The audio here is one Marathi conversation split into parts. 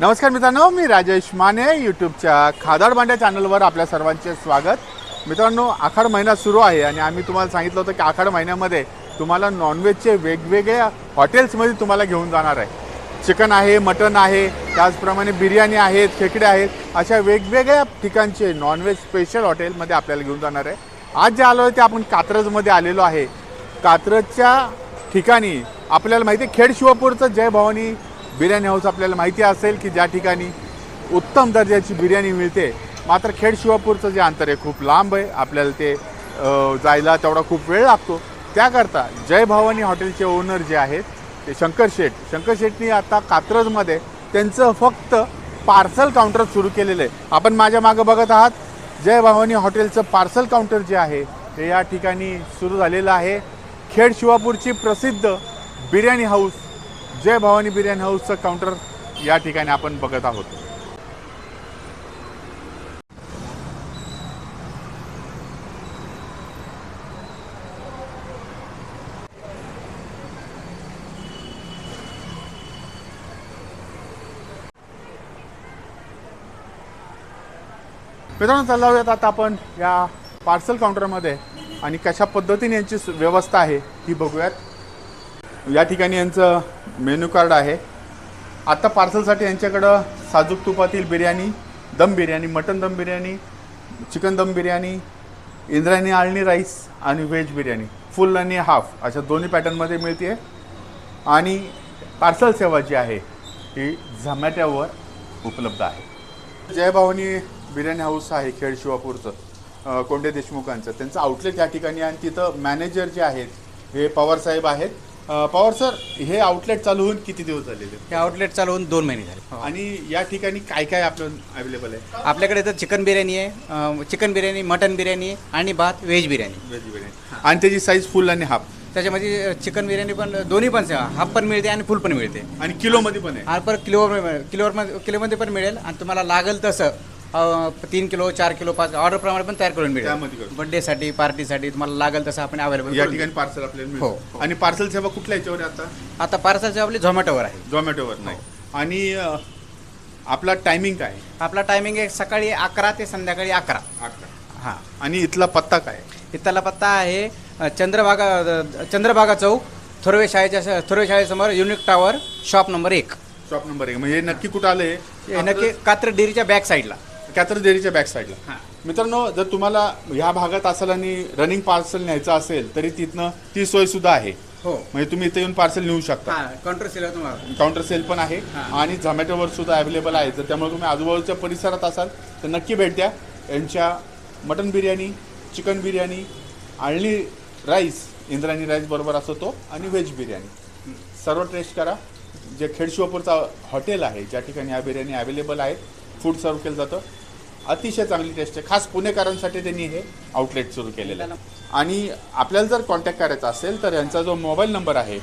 नमस्कार मित्रांनो मी राजेश माने यूट्यूबच्या खादाड भांड्या चॅनलवर आपल्या सर्वांचे स्वागत. मित्रांनो आखाड महिना सुरू आहे आणि आम्ही तुम्हाला सांगितलं होतं की आखाड महिन्यामध्ये तुम्हाला नॉनव्हेजचे वेगवेगळ्या हॉटेल्समध्ये तुम्हाला घेऊन जाणार आहे. चिकन आहे मटन आहे त्याचप्रमाणे बिर्याणी आहेत खेकडे आहेत अशा वेगवेगळ्या ठिकाणचे नॉनव्हेज स्पेशल हॉटेलमध्ये आपल्याला घेऊन जाणार आहे. आज जे आलो आहे ते आपण कात्रजमध्ये आलेलो आहे. कात्रजच्या ठिकाणी आपल्याला माहिती आहे खेड शिवपूरचं जय भवानी बिर्याणी हाऊस आपल्याला माहिती असेल की ज्या ठिकाणी उत्तम दर्जाची बिर्याणी मिळते मात्र खेड शिवापूरचं जे अंतर आहे खूप लांब आहे. आपल्याला ते जायला तेवढा खूप वेळ लागतो. त्याकरता जय भवानी हॉटेलचे ओनर जे आहेत ते शंकर शेठ. शंकर शेठनी आता कात्रजमध्ये त्यांचं फक्त पार्सल काउंटर सुरू केलेलं आहे. आपण माझ्या मागं बघत आहात जय भवानी हॉटेलचं पार्सल काउंटर जे आहे ते या ठिकाणी सुरू झालेलं आहे. खेड शिवापूरची प्रसिद्ध बिर्याणी हाऊस जय भवानी बिर्याणी हाऊसचं काउंटर या ठिकाणी आपण बघत आहोत. मित्रांनो चालला आता आपण या पार्सल काउंटरमध्ये आणि कशा पद्धतीने यांची व्यवस्था आहे ही बघूयात. या ठिकाणी यांचं मेन्यू कार्ड आहे. आत्ता पार्सलसाठी यांच्याकडं साजूक तुपातील बिर्याणी दम बिर्याणी मटन दम बिर्याणी चिकन दम बिर्याणी इंद्रायणी आळणी राईस आणि व्हेज बिर्याणी. फुल आणि हाफ अशा दोन्ही पॅटर्नमध्ये मिळते आणि पार्सल सेवा जी आहे ही झमॅटोवर उपलब्ध आहे. जयभवानी बिर्याणी हाऊस आहे खेड शिवापूरचं कोंडे देशमुखांचं. त्यांचं आउटलेट या ठिकाणी आणि तिथं मॅनेजर जे आहेत हे पवार साहेब आहेत. पवार सर हे आउटलेट चालू होऊन किती दिवस झालेले हे आउटलेट चालू होऊन दोन महिने झाले. आणि या ठिकाणी काय काय आपलं अवेलेबल आहे? आपल्याकडे तर चिकन बिर्याणी आहे चिकन बिर्याणी मटन बिर्याणी आणि भात व्हेज बिर्याणी व्हेज बिर्याणी आणि त्याची साईज फुल आणि हाफ त्याच्यामध्ये चिकन बिर्याणी पण दोन्ही पण हाफ पण मिळते आणि फुल पण मिळते. आणि किलोमध्ये पण आहे. परत किलोवर किलोवर किलोमध्ये पण मिळेल. आणि तुम्हाला लागेल तसं तीन किलो चार किलो पाच ऑर्डर प्रमाणे पण तयार करून त्यामध्ये मिळेल करू. बर्थडेसाठी पार्टीसाठी तुम्हाला लागेल तसं आपण अवेलेबल या ठिकाणी पार्सल आपल्याला हो, मिळतं हो. आणि पार्सल सेवा कुठल्या याच्यावर आहे आता? आता पार्सलची आपली झोमॅटोवर आहे. झोमॅटोवर नाही. आणि अ, आपला टायमिंग काय? आहे? आपला टायमिंग आहे सकाळी अकरा ते संध्याकाळी अकरा. हां. आणि इथला पत्ता काय? आहे? इथला पत्ता आहे अ, चंद्रभागा अ, चंद्रभागा चौक थोरवे शाळेच्या थोरवे शाळेसमोर युनिक टॉवर शॉप नंबर एक. शॉप नंबर एक. म्हणजे नक्की कुठं आलं हे नक्की कात्र डेअरीच्या बॅक साईडला कॅथर डेअरीच्या बॅक साईडला. मित्रांनो जर तुम्हाला ह्या भागात असेल आणि रनिंग पार्सल न्यायचं असेल तरी तिथनं ती सोय सुद्धा आहे. हो. म्हणजे तुम्ही इथे येऊन पार्सल नेऊ शकता. काउंटर सेल तुम्हाला काउंटर सेल पण आहे. आणि झोमॅटोवर सुद्धा अवेलेबल आहे. तर त्यामुळे तुम्ही आजूबाजूच्या परिसरात असाल तर नक्की भेट द्या. यांच्या मटन बिर्याणी चिकन बिर्याणी आळणी राईस इंद्रायणी राईस बरोबर असतो तो आणि व्हेज बिर्याणी. सर्व टेस्ट करा. जे खेडशिवापूरचा हॉटेल आहे ज्या ठिकाणी ह्या बिर्याणी अवेलेबल आहे फूड सर्व केलं जातं. अतिशय चांगली टेस्ट आहे. खास पुणेकरांसाठी त्यांनी हे आउटलेट सुरू केलेलं आहे. आणि आपल्याला जर कॉन्टॅक्ट करायचा असेल तर यांचा जो मोबाईल नंबर आहे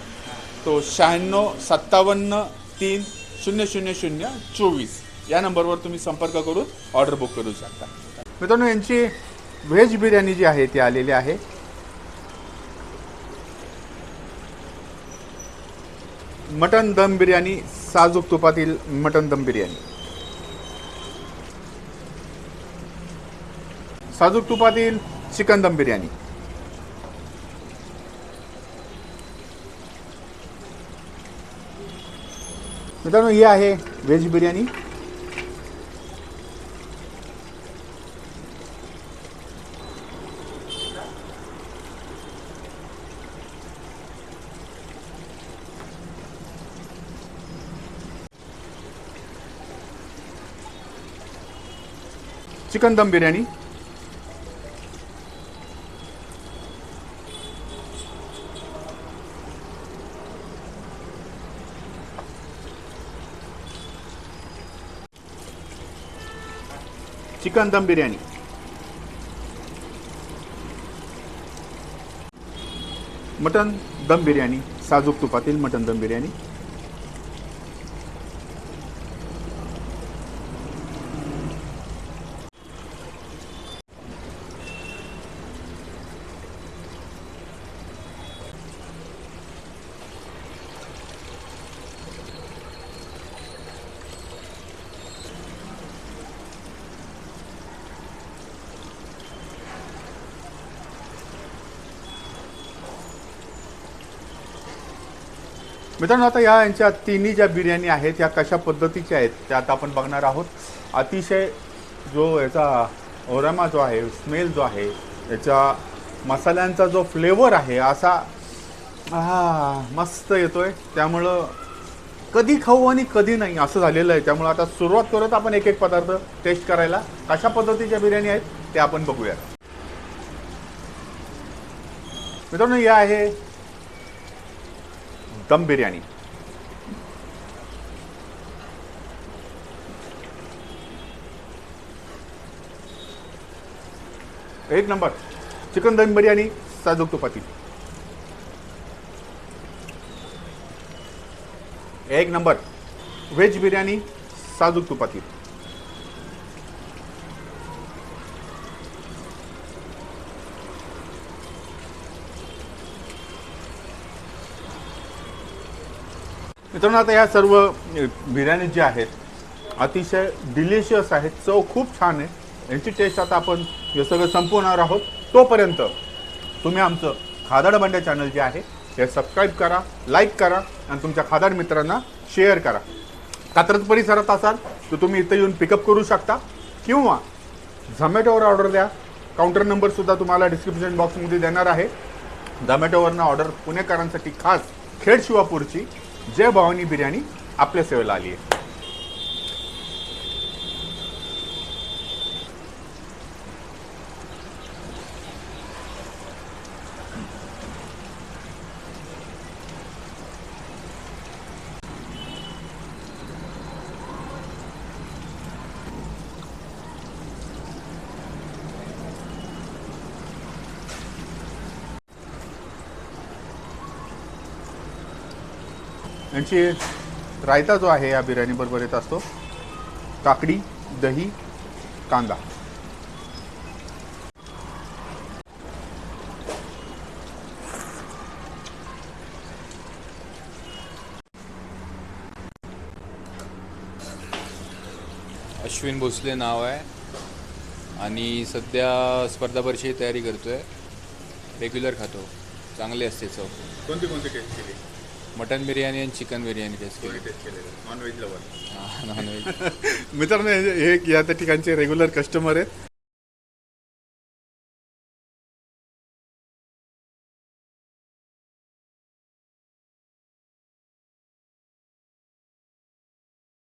तो शहाण्णव सत्तावन्न तीन शून्य शून्य शून्य चोवीस या नंबरवर तुम्ही संपर्क करून ऑर्डर बुक करू शकता. मित्रांनो यांची व्हेज बिर्याणी जी आहे ती आलेली आहे. मटन दम बिर्याणी साजूक तुपातील मटन दम बिर्याणी. साजूक तुपातील चिकन दम बिर्याणी. मित्रांनो ही आहे veg biryani. Chicken dum biryani. Chicken dum biryani. Mutton दम बिर्याणी साजूक तुपातील मटन दम बिर्याणी. मित्रांनो आता या यांच्या तिन्ही ज्या बिर्याणी आहेत त्या कशा पद्धतीच्या आहेत त्या आता आपण बघणार आहोत. अतिशय जो याचा ओरामा जो आहे स्मेल जो आहे याच्या मसाल्यांचा जो फ्लेवर आहे असा हा मस्त आहे त्यामुळं कधी खाऊ आणि कधी नाही असं झालेलं आहे. त्यामुळं आता सुरुवात करत आपण एक एक पदार्थ टेस्ट करायला. कशा पद्धतीच्या बिर्याणी आहेत ते आपण बघूया मित्रांनो या आहे दम बिर्याणी. एक नंबर. चिकन दम बिर्याणी साजूक तुपाती एक नंबर. व्हेज बिर्याणी साजूक तुपाती मित्रांनो आता ह्या सर्व बिर्याणी ज्या आहेत अतिशय डिलिशियस आहेत चव खूप छान आहे. यांची टेस्ट आता आपण हे सगळं संपवणार आहोत. तोपर्यंत तुम्ही आमचं खादाड बंड्या चॅनल जे आहे हे सबस्क्राईब करा लाईक करा आणि तुमच्या खादाड मित्रांना शेअर करा. कात्रज परिसरात असाल तर तुम्ही इथं येऊन पिकअप करू शकता. किंवा झमॅटोवर ऑर्डर द्या. काउंटर नंबरसुद्धा तुम्हाला डिस्क्रिप्शन बॉक्समध्ये देणार आहे. झमॅटोवरनं ऑर्डर पुणेकरांसाठी खास खेड शिवापूरची जय भवानी बिर्याणी आपल्या सेवेला आली आहे. यांची रायता जो आहे या बिर्याणी बरोबर येत असतो काकडी दही कांदा. अश्विन भोसले नाव आहे. आणि सध्या स्पर्धा परीक्षेची तयारी करतोय. रेग्युलर खातो. चांगली असते चव. कोणती कोणती टेस्ट केली? मटन बिर्याणी आणि चिकन बिर्याणी टेस्ट केली. Non veg lover non veg मित्रांनो हे या त्या ठिकाणचे रेग्युलर कस्टमर आहेत.